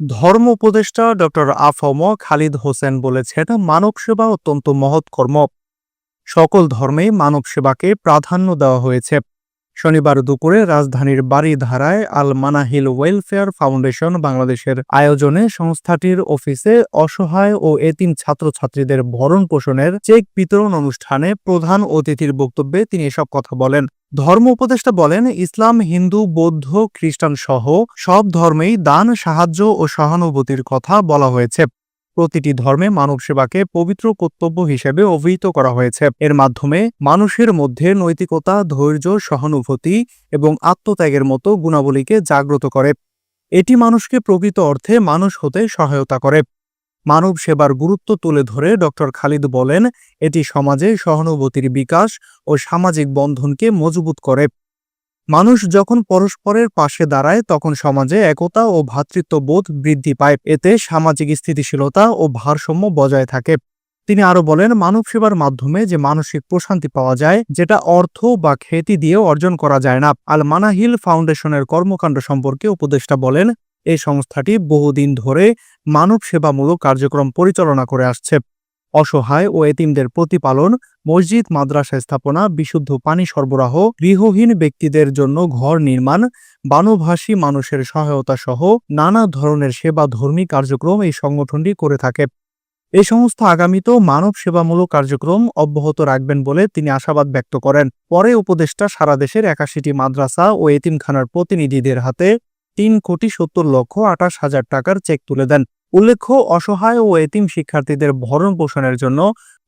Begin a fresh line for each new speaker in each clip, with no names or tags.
ধর্ম উপদেষ্টা ডক্টর আফম খালিদ হোসেন বলেছেন, মানব সেবা অত্যন্ত মহৎ কর্ম সকল ধর্মে মানব সেবাকে প্রাধান্য দেওয়া হয়েছে। শনিবার দুপুরে রাজধানীর বাড়িধারায় আল মানাহিল ওয়েলফেয়ার ফাউন্ডেশন বাংলাদেশের আয়োজনে সংস্থাটির অফিসে অসহায় ও এতিম ছাত্রছাত্রীদের ভরণ পোষণের চেক বিতরণ অনুষ্ঠানে প্রধান অতিথির বক্তব্যে তিনি এসব কথা বলেন। ধর্ম উপদেষ্টা বলেন, ইসলাম, হিন্দু, বৌদ্ধ, খ্রিস্টান সহ সব ধর্মেই দান, সাহায্য ও সহানুভূতির কথা বলা হয়েছে। প্রতিটি ধর্মে মানব সেবাকে পবিত্র কর্তব্য হিসেবে অভিহিত করা হয়েছে। এর মাধ্যমে মানুষের মধ্যে নৈতিকতা, ধৈর্য, সহানুভূতি এবং আত্মত্যাগের মতো গুণাবলীকে জাগ্রত করে। এটি মানুষকে প্রকৃত অর্থে মানুষ হতে সহায়তা করে। মানব সেবার গুরুত্ব তুলে ধরে ড. খালিদ বলেন, এটি সমাজে সহানুভূতির বিকাশ ও সামাজিক বন্ধনকে মজবুত করে। মানুষ যখন পরস্পরের পাশে দাঁড়ায়, তখন সমাজে একতা ও ভ্রাতৃত্ববোধ বৃদ্ধি পায়। এতে সামাজিক স্থিতিশীলতা ও ভারসাম্য বজায় থাকে। তিনি আরও বলেন, মানব সেবার মাধ্যমে যে মানসিক প্রশান্তি পাওয়া যায়, যেটা অর্থ বা খ্যাতি দিয়ে অর্জন করা যায় না। আল মানাহিল ফাউন্ডেশনের কর্মকাণ্ড সম্পর্কে উপদেষ্টা বলেন, এই সংস্থাটি বহুদিন ধরে মানব সেবামূলক কার্যক্রম পরিচালনা করে আসছে। অসহায় ও এতিমদের প্রতিপালন, মসজিদ, মাদ্রাসা স্থাপনা, বিশুদ্ধ পানি সরবরাহ, গৃহহীন ব্যক্তিদের জন্য ঘর নির্মাণ, বানভাসী মানুষের সহায়তা সহ নানা ধরনের সেবা ধর্মী কার্যক্রম এই সংগঠনটি করে থাকে। এই সংস্থা আগামীতেও মানব সেবামূলক কার্যক্রম অব্যাহত রাখবেন বলে তিনি আশাবাদ ব্যক্ত করেন। পরে উপদেষ্টা সারা দেশের একাশিটি মাদ্রাসা ও এতিমখানার প্রতিনিধিদের হাতে তিন কোটি সত্তর লক্ষ আঠাশ হাজার টাকার চেক তুলে দেন। উল্লেখ্য, অসহায় ও এতিম শিক্ষার্থীদের ভরণ পোষণের জন্য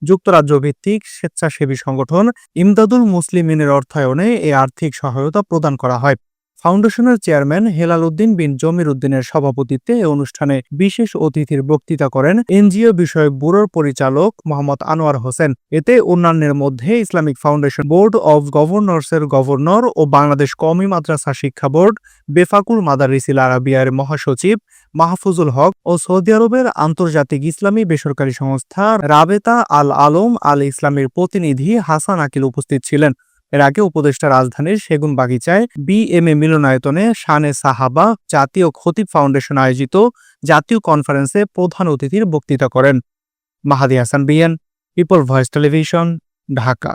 যুক্তরাজ্য ভিত্তিক স্বেচ্ছাসেবী সংগঠন ইমদাদুল মুসলিমিনের অর্থায়নে এই আর্থিক সহায়তা প্রদান করা হয়। ফাউন্ডেশনের চেয়ারম্যান হেলাল উদ্দিন বিন জমির উদ্দিনের সভাপতিত্বে এ অনুষ্ঠানে বিশেষ অতিথির বক্তৃতা করেন এনজিও বিষয়ক ব্যুরোর পরিচালক মোহাম্মদ আনোয়ার হোসেন। এতে অন্যান্যের মধ্যে ইসলামিক ফাউন্ডেশন বোর্ড অব গভর্নর্সের গভর্নর ও বাংলাদেশ কওমি মাদ্রাসা শিক্ষা বোর্ড বেফাকুল মাদারিসিল আরাবিয়ার মহাসচিব মাহফুজুল হক ও সৌদি আরবের আন্তর্জাতিক ইসলামী বেসরকারি সংস্থা রাবেতা আল আলম আল ইসলামের প্রতিনিধি হাসান আকিল উপস্থিত ছিলেন। এর আগে উপদেষ্টা রাজধানীর সেগুন বাগিচায় বি এম এ মিলনায়তনে শানে সাহাবা জাতীয় খতিব ফাউন্ডেশন আয়োজিত জাতীয় কনফারেন্সে প্রধান অতিথির বক্তৃতা করেন। Mahadi Hasan BN, people voice television, Dhaka.